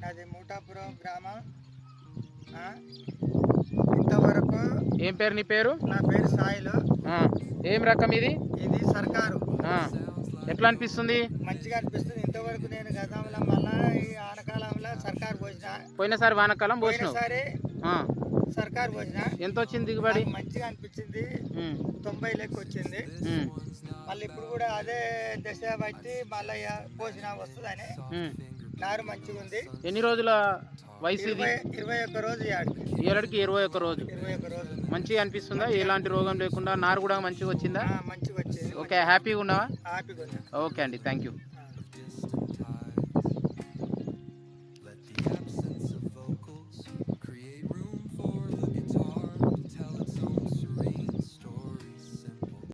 నాది మూటాపురం గ్రామం. ఇంతవరకు ఏం పేరు నీ పేరు? నా పేరు సాయిలు. ఏం రకం ఇది? ఇది సర్కారు. ఎట్లా అనిపిస్తుంది? మంచిగా అనిపిస్తుంది. ఇంతవరకు నేను గతంలో మళ్ళా ఈ ఆనకాలంలో సర్కారు పోసిన. పోయినసారి వానకాలం ఆ, సర్కారు పోసిన. ఎంత వచ్చింది దిగుబడి మంచిగా అనిపించింది. తొంభై లెక్క వచ్చింది. మళ్ళీ ఇప్పుడు కూడా అదే దశ బట్టి మళ్ళీ పోసిన వస్తుందని. నారు మంచిగా ఉంది ఎన్ని రోజుల వయసు ఇది? ఇరవై ఒక్క రోజు ఏడాదికి ఇరవై ఒక్క రోజు. ఇరవై ఒక్క రోజు. మంచిగా అనిపిస్తుందా? ఎలాంటి రోగం లేకుండా నారు కూడా మంచిగా వచ్చిందా? మంచిగా వచ్చింది. ఓకే హ్యాపీగా ఉన్నావా? హ్యాపీగా ఓకే అండి థ్యాంక్ యూ.